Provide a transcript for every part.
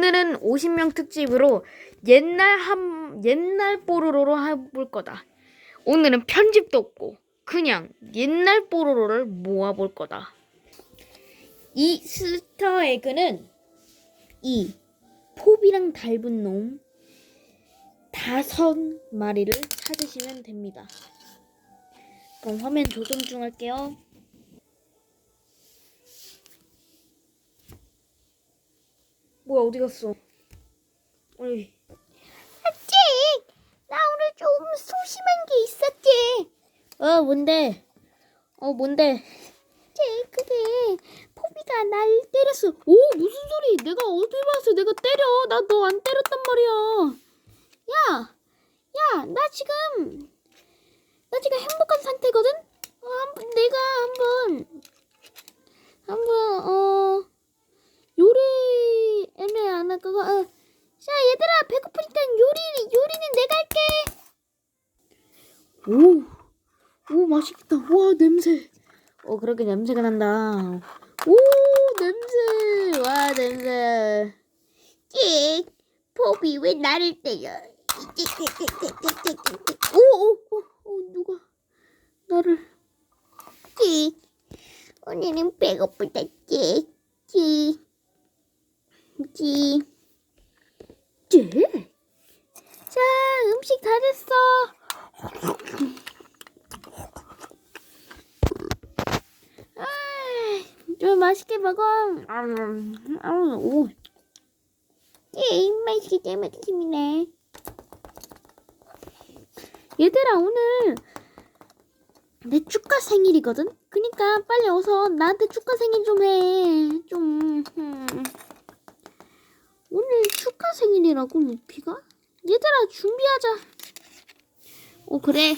오늘은 50명 특집으로 옛날 한 옛날 뽀로로로 해볼 거다. 오늘은 편집도 없고 그냥 옛날 뽀로로를 모아볼 거다. 이 스터 에그는 이 포비랑 닮은 놈 다섯 마리를 찾으시면 됩니다. 그럼 화면 조정 중 할게요. 뭐야 어디 갔어? 어이. 잭, 나 오늘 좀 소심한 게 있었지. 어 뭔데? 어 뭔데? 잭, 그게 포비가 날 때렸어. 오 무슨 소리? 내가 어디 봐서 내가 때려? 나 너 안 때렸단 말이야. 야, 야, 나 지금 나 지금 행복한 상태거든. 어, 한번 내가 한번 한번 어 요리 거고. 어. 자, 얘들아 배고프니까 요리 요리는 내가 할게. 오, 오 맛있겠다. 와 냄새. 어 그렇게 냄새가 난다. 오 냄새. 와 냄새. 잭, 포비 왜 나를 때려? 오오오 오, 누가 나를? 잭, 오늘은 배고프다. 잭, 쟤? 자, 음식 다 됐어. 아, 좀 맛있게 먹어. 음, 음, 오. 예, 맛있게 잘 먹겠습니다. 얘들아, 오늘 내 축가 생일이거든? 그니까 빨리 어서 나한테 축가 생일 좀 해. 좀, 음. 축가 생일이라고, 루피가? 얘들아, 준비하자. 오, 그래.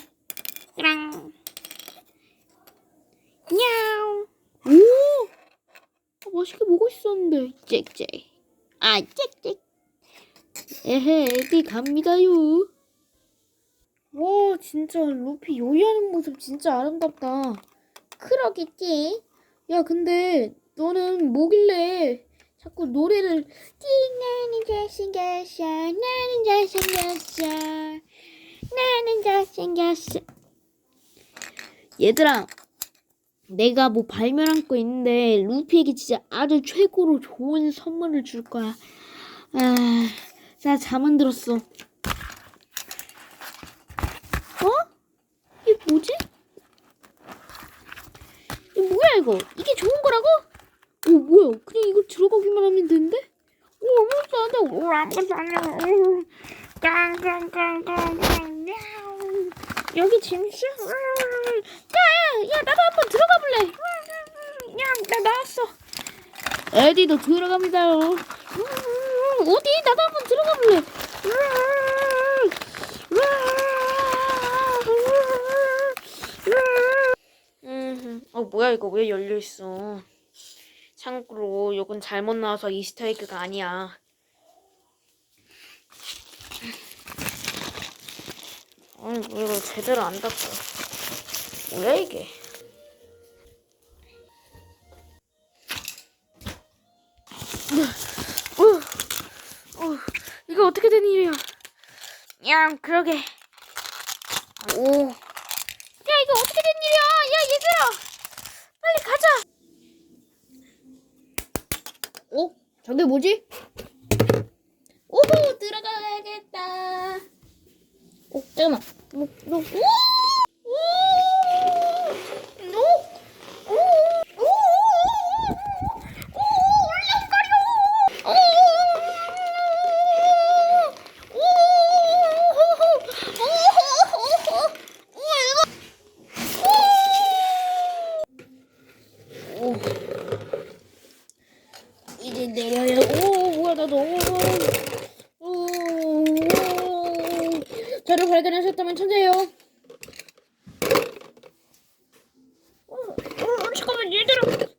랑. 냐우. 오! 아, 맛있게 먹고 있었는데. 짹짹. 아, 짹짹. 에헤, 에디 갑니다요. 와, 진짜 루피 요리하는 모습 진짜 아름답다. 그러겠지. 야, 근데 너는 뭐길래 자꾸 노래를 나는 잘생겼어. 나는 잘생겼어. 나는 잘생겼어. 얘들아, 내가 뭐 발명한 거 있는데 루피에게 진짜 아주 최고로 좋은 선물을 줄 거야. 아, 자, 잠은 들었어. 어? 이게 뭐지? 이게 뭐야 이거? 이게 좋은 거라고? 오 뭐야? 그냥 이거 들어가기만 하면 되는데? 오 아무것도 안 돼. 오 아무것도 안 돼. 오, 깡깡깡깡깡. 여기 짐이야? 야야 야 나도 한번 들어가 볼래. 야나 나왔어. 에디도 들어갑니다요. 어디 나도 한번 들어가 볼래. 음, 어 뭐야 이거 왜 열려 있어? 참고로 이건 잘못 나와서 이스터에그가 아니야. 아니 뭐 이거 제대로 안 닦아. 뭐야 이게? 어, 어, 이거 어떻게 된 일이야? 야, 그러게. 오. 야, 이거 어떻게 된 일이야? 야, 얘들아! 빨리 가자! 어? 저게 뭐지? 오호, 들어가야겠다. 어, 잠깐만. 오! 오! 오! 오, 뭐야, 나도. 오. 저를 발견하셨다면 천재예요. 어, 어, 잠깐만, 얘들아.